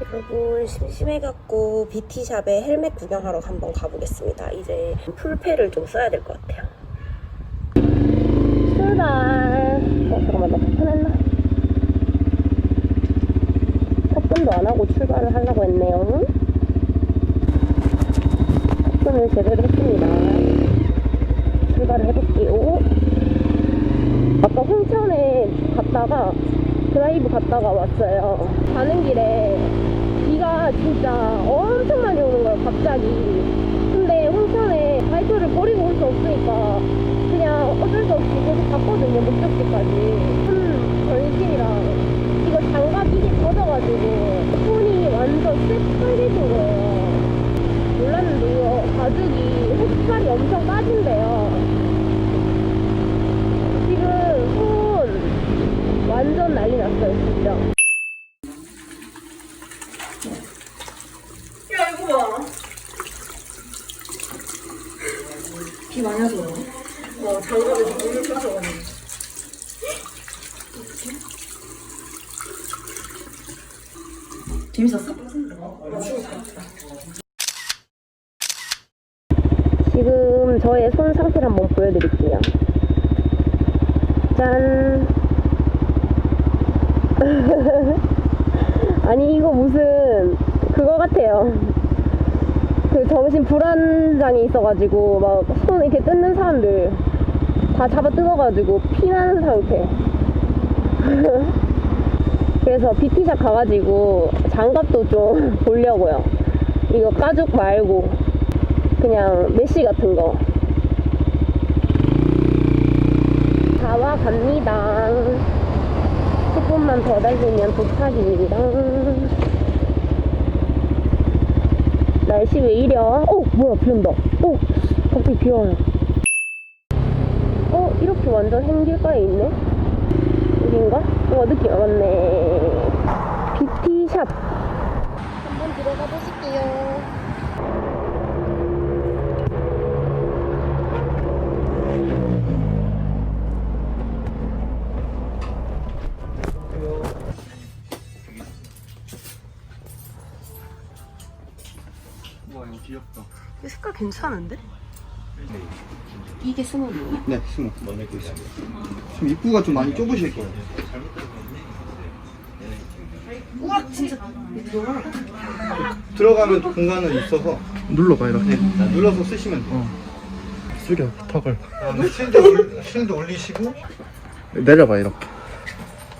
여러분 심심해갖고 BT샵에 헬멧 구경하러 한번 가보겠습니다. 이제 풀패를 좀 써야 될 것 같아요. 출발. 어 잠깐만 나 탑승했나? 탑승도 안 하고 출발을 하려고 했네요. 탑승을 제대로 했습니다. 출발을 해볼게요. 아까 홍천에 갔다가 드라이브 갔다가 왔어요. 가는 길에 비가 진짜 엄청 많이 오는 거예요, 갑자기. 근데 홍천에 바이크를 버리고 올 수 없으니까 그냥 어쩔 수 없이 계속 갔거든요, 목적지까지. 큰 전신이랑 이거 장갑 이게 젖어가지고 손이 완전 새빨개진 거예요. 몰랐는데 이거 가죽이 색깔이 엄청 빠진대요. 지금 손 진짜. 야 이거 봐. 비 많이 와서? 어 장갑에서 물을 빠져가지고. 재밌었어? 지금 저의 손 상태를 한번 보여드릴게요. 짠. 아니 이거 무슨 그거 같아요. 그 정신 불안장애 있어가지고 막 손 이렇게 뜯는 사람들 다 잡아 뜯어가지고 피나는 상태. 그래서 BT샵 가가지고 장갑도 좀 보려고요. 이거 가죽 말고 그냥 메쉬 같은 거. 다 와 갑니다. 10분만 더 달리면 도착입니다. 날씨 왜 이래? 어, 뭐야, 비 온다. 어, 갑자기 비 와요. 어, 이렇게 완전 행길가에 있네? 여긴가? 어, 느낌 알았네. BT샵. 귀엽다. 이 색깔 괜찮은데? 이게 스몰이에요? 네, 스모. 있습니다. 지금 입구가 좀 많이 좁으실 거예요. 우와 진짜 들어가면 공간은 있어서 눌러봐 이렇게 네, 눌러서 쓰시면 돼요. 숙여 턱을 그다음에 실드, 올, 실드 올리시고 내려봐 이렇게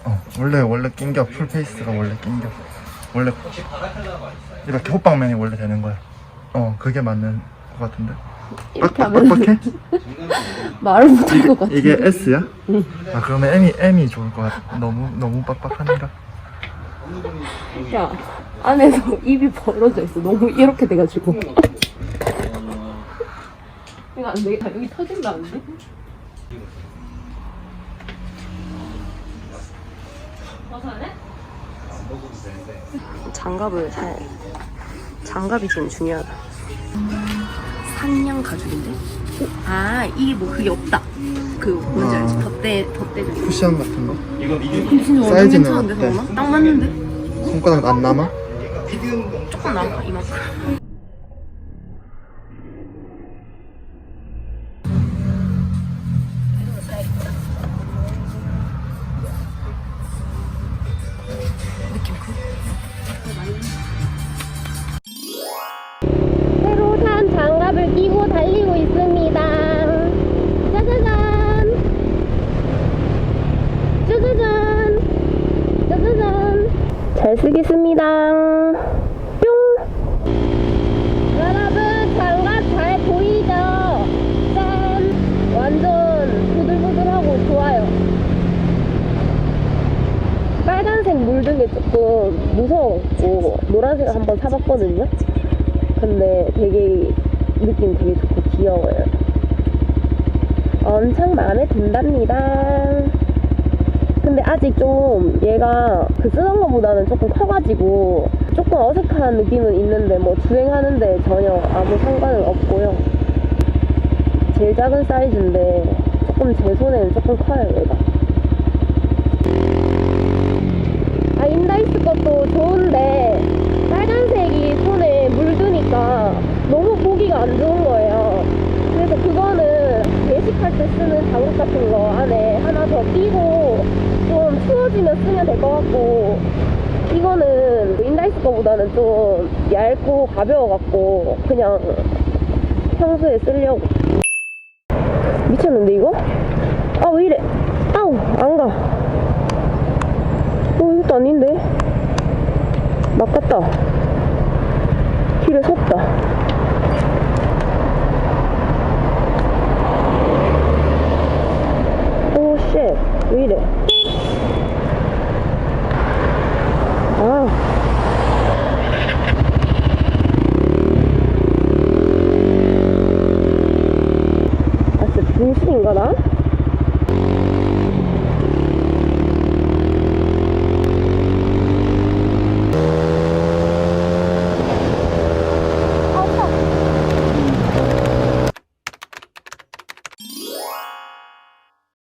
어 원래 원래 낑겨 풀페이스가 원래 낑겨 원래 이렇게 호빵면이 원래 되는 거야 어 그게 맞는 것 같은데? 이렇게 빡빡 하면 빡빡해? 말을 못할 것 같아 이게 S야? 아 그러면 M이 M이 좋을 것 같아 너무 너무 빡빡하니까. 야 안에서 입이 벌어져 있어. 너무 이렇게 돼가지고. 이거 안 되겠다 여기 터질라는데? 장갑을 살 장갑이 지금 중요하다 산양 가죽인데? 오, 아 이게 뭐 그게 없다 그 뭔지 알지? 아. 덧대 덧대 쿠션 같은 거 이건 이게 진짜 완전 사이즈는 괜찮은데 어때? 성훈아? 딱 맞는데? 손가락 안 남아? 조금 남아 이만큼 잘 쓰겠습니다. 뿅! 여러분, 장갑 잘 보이죠? 짠! 완전 부들부들하고 좋아요. 빨간색 물든 게 조금 무서웠고, 노란색 한번 사봤거든요? 근데 되게 느낌 되게 좋고 귀여워요. 엄청 마음에 든답니다. 근데 아직 좀 얘가 그 쓰던 거보다는 조금 커가지고 조금 어색한 느낌은 있는데 뭐 주행하는데 전혀 아무 상관은 없고요. 제일 작은 사이즈인데 조금 제 손에는 조금 커요 얘가. 아 인다이스 것도 좋은데 쓰면 될 것 같고 이거는 인다이스 거보다는 좀 얇고 가벼워갖고 그냥 평소에 쓰려고. 미쳤는데 이거? 아 왜 이래? 아우 안가. 어 이것도 아닌데? 막갔다. 길에 섰다 Hello?